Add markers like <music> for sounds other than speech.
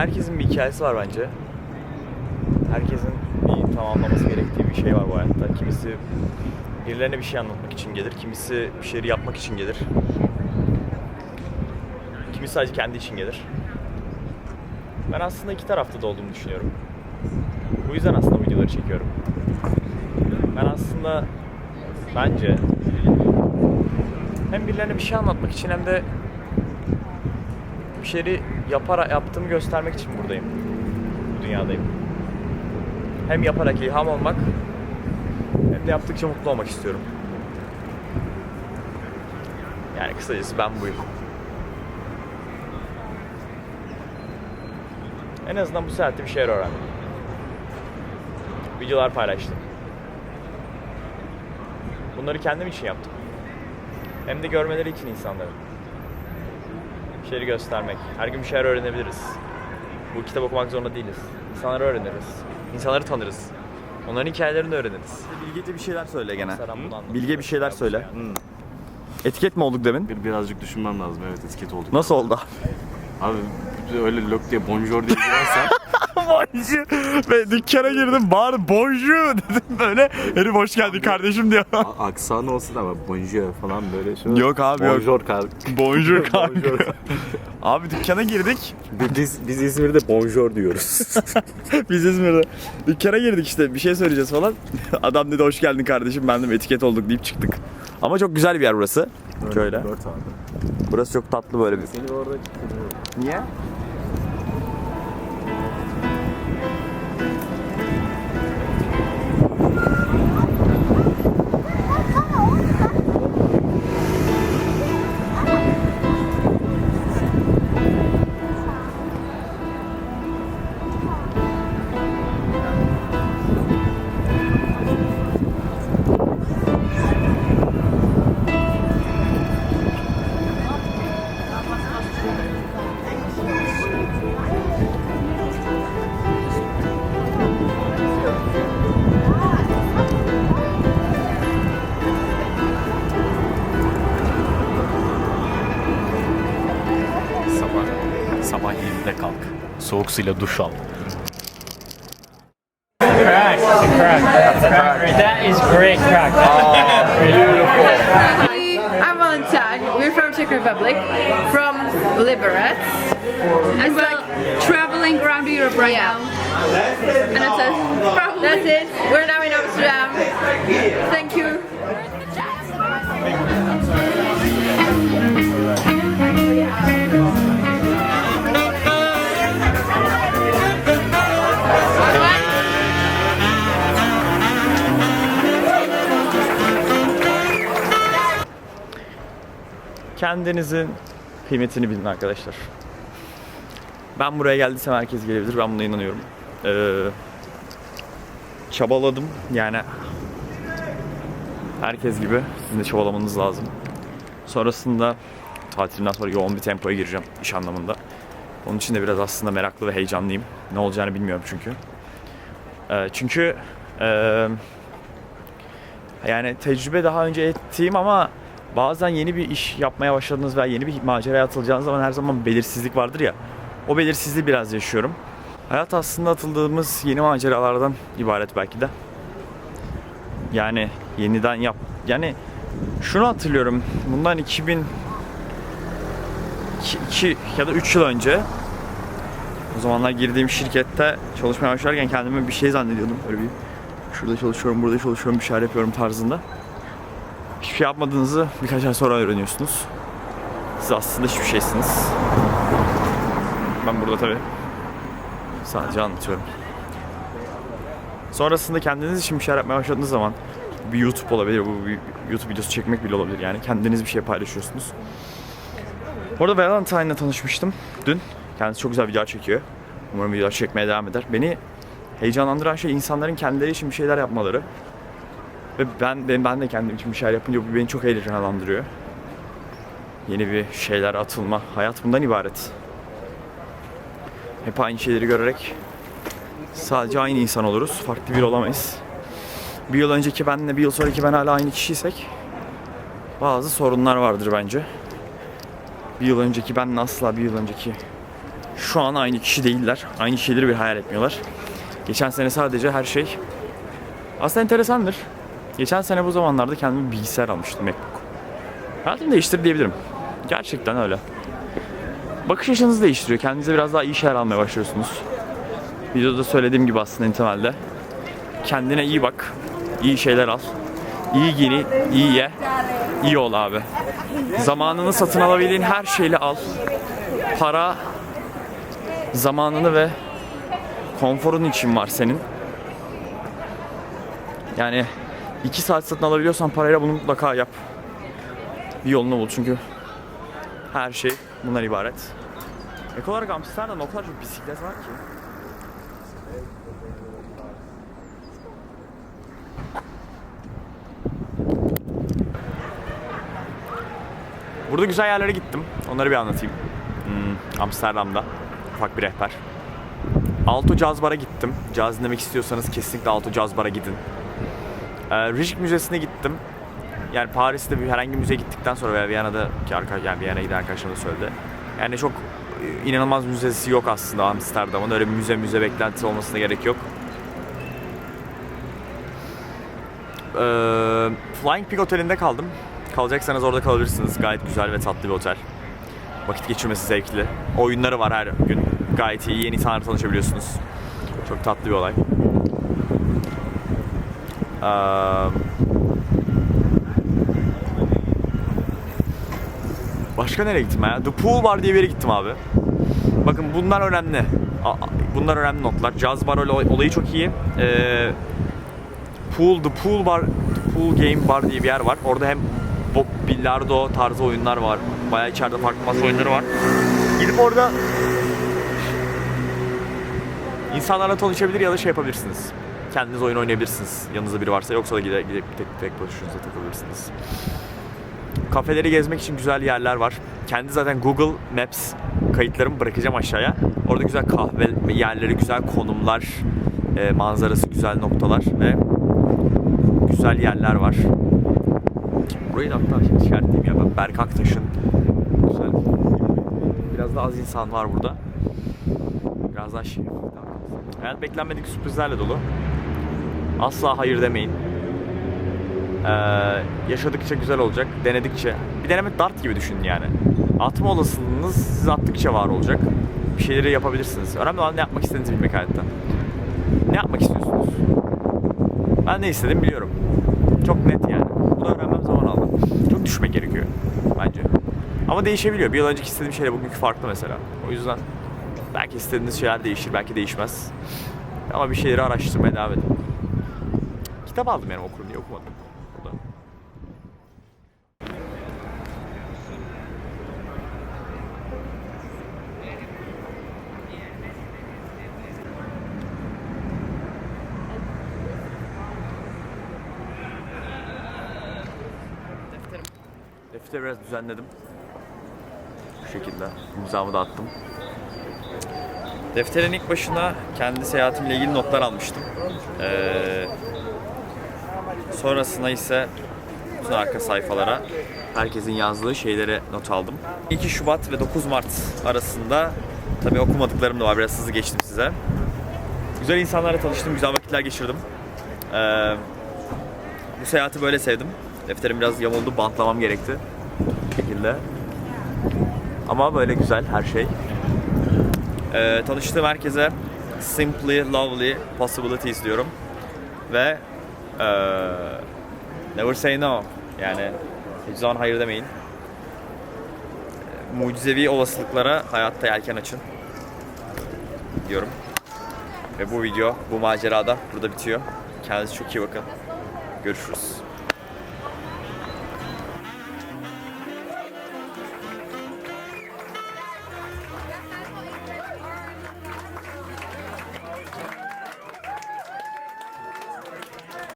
herkesin bir hikayesi var bence. Herkesin bir tamamlaması gerektiği bir şey var bu hayatta. Kimisi birilerine bir şey anlatmak için gelir, kimisi bir şeyleri yapmak için gelir. Kimisi sadece kendi için gelir. Ben aslında iki tarafta da olduğumu düşünüyorum. Bu yüzden aslında videoları çekiyorum. Ben aslında bence hem birilerine bir şey anlatmak için hem de bir şeyleri yaparak yaptığımı göstermek için buradayım. Bu dünyadayım. Hem yaparak ilham olmak hem de yaptıkça mutlu olmak istiyorum. Yani kısacası ben buyum. En azından bu saatte bir şeyler öğrendim. Videolar paylaştım. Bunları kendim için yaptım. Hem de görmeleri için insanların. Şeyleri göstermek. Her gün bir şeyler öğrenebiliriz. Bu kitap okumak zorunda değiliz. İnsanları öğreniriz. İnsanları tanırız. Onların hikayelerini öğreniriz. Bilgece bir şeyler söyle gene. Bilge bir şeyler söyle. Hmm. Etiket mi olduk demin? Bir, birazcık düşünmem lazım evet etiket olduk. Nasıl oldu? Abi öyle lök diye bonjour diye girersen <laughs> bonjour. Ve dükkana girdim bağır bonjour <laughs> dedim böyle. Herif hoş geldin kardeşim diyor. a- aksan olsun ama bonjour falan böyle şey. Yok abi, yok. bonjour kar. bonjour <laughs> kanka. Bonjour. <laughs> abi dükkana girdik. biz, biz İzmir'de bonjour diyoruz. Biz İzmir'de. Dükkana girdik işte bir şey söyleyeceğiz falan. Adam dedi hoş geldin kardeşim ben de etiket olduk deyip çıktık. Ama çok güzel bir yer burası. Şöyle. Dört abi. Burası çok tatlı böyle bir. Seni orada Niye? Soğuk suyla duş al. Crack, crack, crack. That is great crack. Oh. I'm Valentine. We're from Czech Republic, from Liberec. And we're traveling around Europe right now. And that's it. That's it. We're now in Amsterdam. Thank you. Kendinizin kıymetini bilin arkadaşlar. Ben buraya geldiysem herkes gelebilir. Ben buna inanıyorum. Ee, çabaladım. Yani herkes gibi sizin de çabalamanız lazım. Sonrasında tatilimden sonra yoğun bir tempoya gireceğim iş anlamında. Onun için de biraz aslında meraklı ve heyecanlıyım. Ne olacağını bilmiyorum çünkü. Ee, çünkü ee, yani tecrübe daha önce ettiğim ama bazen yeni bir iş yapmaya başladığınız veya yeni bir maceraya atılacağınız zaman her zaman belirsizlik vardır ya. O belirsizliği biraz yaşıyorum. Hayat aslında atıldığımız yeni maceralardan ibaret belki de. Yani yeniden yap. Yani şunu hatırlıyorum. Bundan 2000 2 ya da 3 yıl önce o zamanlar girdiğim şirkette çalışmaya başlarken kendimi bir şey zannediyordum. Böyle bir şurada çalışıyorum, burada çalışıyorum, bir şeyler yapıyorum tarzında. Hiçbir şey yapmadığınızı birkaç ay sonra öğreniyorsunuz. Siz aslında hiçbir şeysiniz. Ben burada tabii sadece anlatıyorum. Sonrasında kendiniz için bir şeyler yapmaya başladığınız zaman bir YouTube olabilir, bu bir YouTube videosu çekmek bile olabilir yani. Kendiniz bir şey paylaşıyorsunuz. Orada Valentine'la tanışmıştım dün. Kendisi çok güzel videolar çekiyor. Umarım videolar çekmeye devam eder. Beni heyecanlandıran şey insanların kendileri için bir şeyler yapmaları. Ve ben, ben, ben de kendim için bir şeyler yapınca bu beni çok heyecanlandırıyor. Yeni bir şeyler atılma. Hayat bundan ibaret. Hep aynı şeyleri görerek sadece aynı insan oluruz. Farklı bir olamayız. Bir yıl önceki benle bir yıl sonraki ben hala aynı kişiysek bazı sorunlar vardır bence. Bir yıl önceki benle asla bir yıl önceki şu an aynı kişi değiller. Aynı şeyleri bir hayal etmiyorlar. Geçen sene sadece her şey aslında enteresandır. Geçen sene bu zamanlarda kendime bilgisayar almıştım MacBook. Hayatımı değiştirdi diyebilirim. Gerçekten öyle. Bakış açınızı değiştiriyor. Kendinize biraz daha iyi şeyler almaya başlıyorsunuz. Videoda söylediğim gibi aslında en temelde. Kendine iyi bak. iyi şeyler al. İyi giyini, iyi ye. iyi ol abi. Zamanını satın alabildiğin her şeyle al. Para zamanını ve konforun için var senin. Yani iki saat satın alabiliyorsan parayla bunu mutlaka yap. Bir yolunu bul çünkü her şey bundan ibaret. Ek olarak Amsterdam'da o kadar çok bisiklet var ki. Burada güzel yerlere gittim. Onları bir anlatayım. Hmm, Amsterdam'da ufak bir rehber. Alto Jazz Bar'a gittim. Caz dinlemek istiyorsanız kesinlikle Alto Jazz Bar'a gidin. Ee, Rijksmuseum'e Müzesi'ne gittim. Yani Paris'te bir herhangi bir müzeye gittikten sonra veya Viyana'da ki arkadaş yani Viyana'ya giden arkadaşlarım da söyledi. Yani çok e, inanılmaz müzesi yok aslında Amsterdam'ın. Öyle bir müze müze beklentisi olmasına gerek yok. Ee, Flying Pig Oteli'nde kaldım. Kalacaksanız orada kalabilirsiniz. Gayet güzel ve tatlı bir otel. Vakit geçirmesi zevkli. Oyunları var her gün. Gayet iyi. Yeni insanlarla tanışabiliyorsunuz. Çok tatlı bir olay. Başka nereye gittim ya? The Pool Bar diye bir yere gittim abi. Bakın bunlar önemli. Bunlar önemli notlar. Jazz bar olay- olayı çok iyi. Ee, pool, The Pool Bar, The Pool Game Bar diye bir yer var. Orada hem bilardo tarzı oyunlar var. Bayağı içeride farklı masa oyunları var. Gidip orada insanlarla tanışabilir ya da şey yapabilirsiniz. Kendiniz oyun oynayabilirsiniz. Yanınızda biri varsa yoksa da gidip, gidip tek tek başınıza takılabilirsiniz. Kafeleri gezmek için güzel yerler var. Kendi zaten Google Maps kayıtlarımı bırakacağım aşağıya. Orada güzel kahve yerleri, güzel konumlar, e, manzarası güzel noktalar ve güzel yerler var. Burayı da hatta şey işaretleyeyim ya ben Berk Aktaş'ın güzel biraz daha az insan var burada. Biraz daha şey. Hayat beklenmedik sürprizlerle dolu. Asla hayır demeyin. Ee, yaşadıkça güzel olacak, denedikçe. Bir deneme dart gibi düşünün yani. Atma olasılığınız siz attıkça var olacak. Bir şeyleri yapabilirsiniz. Önemli olan ne yapmak istediğinizi bilmek hayatta. Ne yapmak istiyorsunuz? Ben ne istedim biliyorum. Çok net yani. Bunu öğrenmem zaman aldı. Çok düşmek gerekiyor bence. Ama değişebiliyor. Bir yıl önceki istediğim şeyle bugünkü farklı mesela. O yüzden belki istediğiniz şeyler değişir, belki değişmez. Ama bir şeyleri araştırmaya devam edin. Kitap aldım yani okurum diye okumadım. O da. Defterim. Defteri biraz düzenledim. Bu şekilde imzamı da attım. Defterin ilk başına kendi seyahatimle ilgili notlar almıştım. Ee, sonrasında ise bütün arka sayfalara herkesin yazdığı şeyleri not aldım. 2 Şubat ve 9 Mart arasında tabii okumadıklarım da var. Biraz hızlı geçtim size. Güzel insanlarla tanıştım, güzel vakitler geçirdim. Ee, bu seyahati böyle sevdim. Defterim biraz yamuldu, bantlamam gerekti. Bu şekilde. Ama böyle güzel her şey. Ee, tanıştığım herkese simply lovely possibilities diyorum. Ve never say no. Yani hiçbir zaman hayır demeyin. Ee, Mucizevi olasılıklara hayatta yelken açın. Diyorum. Ve bu video, bu macerada burada bitiyor. Kendinize çok iyi bakın. Görüşürüz.